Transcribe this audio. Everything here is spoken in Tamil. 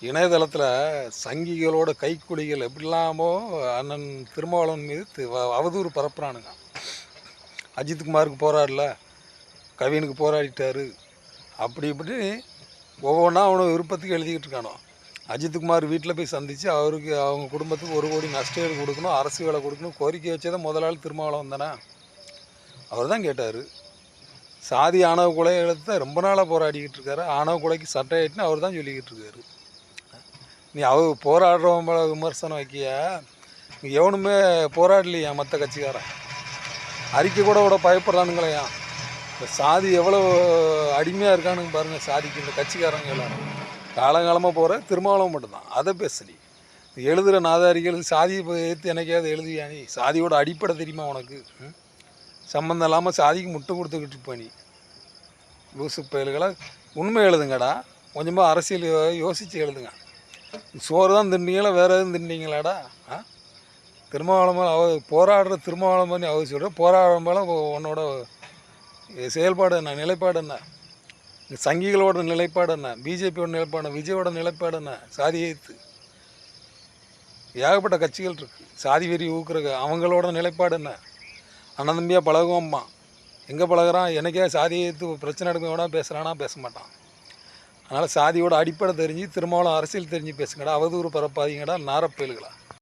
இணையதளத்தில் சங்கிகளோட கைக்குலிகள் எப்படிலாமோ அண்ணன் திருமாவளவன் மீது தி- வ- அவதூறு பரப்புறானுங்க. அஜித்குமாருக்கு போராடல கவினுக்கு போராடிட்டாரு. அப்படி இப்படி ஒவ்வொன்றா அவனை விருப்பத்துக்கு எழுதிக்கிட்டு இருக்கானோ. அஜித்குமார் வீட்டில் போய் சந்தித்து அவருக்கு அவங்க குடும்பத்துக்கு ஒரு கோடி நஷ்டஈடு கொடுக்கணும் அரசு வேலை கொடுக்கணும் கோரிக்கை வச்சதை முதலாளி திருமாவளம் தானே? அவர் தான் கேட்டார். சாதி ஆணவ கொலை எழுத்து ரொம்ப நாளாக போராடிக்கிட்டு இருக்காரு. ஆணவ கொலைக்கு சட்டை ஆயிட்டுன்னு அவர் தான் சொல்லிக்கிட்டு இருக்காரு. நீ அவ போராடுறவன் மேல விமர்சனம் வைக்கியா? நீ எவனுமே போராடலையா மற்ற கட்சிக்காரன்? அறிக்கை கூட விட பயப்படுறானுங்களையா இந்த சாதி எவ்வளோ அடிமையாக இருக்கானுங்க பாருங்கள் சாதிக்கு இந்த கட்சிக்காரங்க எல்லாரும். காலங்காலமாக போகிற திருமாவளவன் மட்டும்தான். அதை பேசலி எழுதுகிற நாதாரிகள் சாதியை ஏற்று என்னைக்காவது எழுதுவியா நீ? சாதியோட அடிப்படை தெரியுமா உனக்கு? ம்? சம்மந்தம் இல்லாமல் சாதிக்கு முட்டை கொடுத்துக்கிட்டு இருப்ப நீ. லூசு பயல்களை உண்மை எழுதுங்கடா. கொஞ்சமாக அரசியல் யோசித்து எழுதுங்க. சோறு தான் தின்னீங்களா வேறு எதுவும் தின்னீங்களாடா? ஆ? திருமாவளம் அவ போராடுற திருமாவளம் பண்ணி அவர் சொல்கிற போராடுற மேலே உன்னோட செயல்பாடு என்ன நிலைப்பாடு என்ன? சங்கிகளோட நிலைப்பாடு என்ன? பிஜேபியோட நிலைப்பாடு விஜயோட நிலைப்பாடு என்ன? சாதி எய்த்து ஏகப்பட்ட கட்சிகள் இருக்குது சாதி வெறி ஊக்குறது அவங்களோட நிலைப்பாடு என்ன? அண்ணன் தம்பியாக பழகுவோம்மா. எங்கே பழகுறான்? எனக்கே சாதி எய்த்து பிரச்சனை எடுக்க பேசுகிறானா பேச மாட்டான். அதனால் சாதியோட அடிப்படை தெரிஞ்சு திருமாவளம் அரசியல் தெரிஞ்சு பேசுங்கடா அவதூறு பரப்பாதீங்கடா நாரப்பயல்களா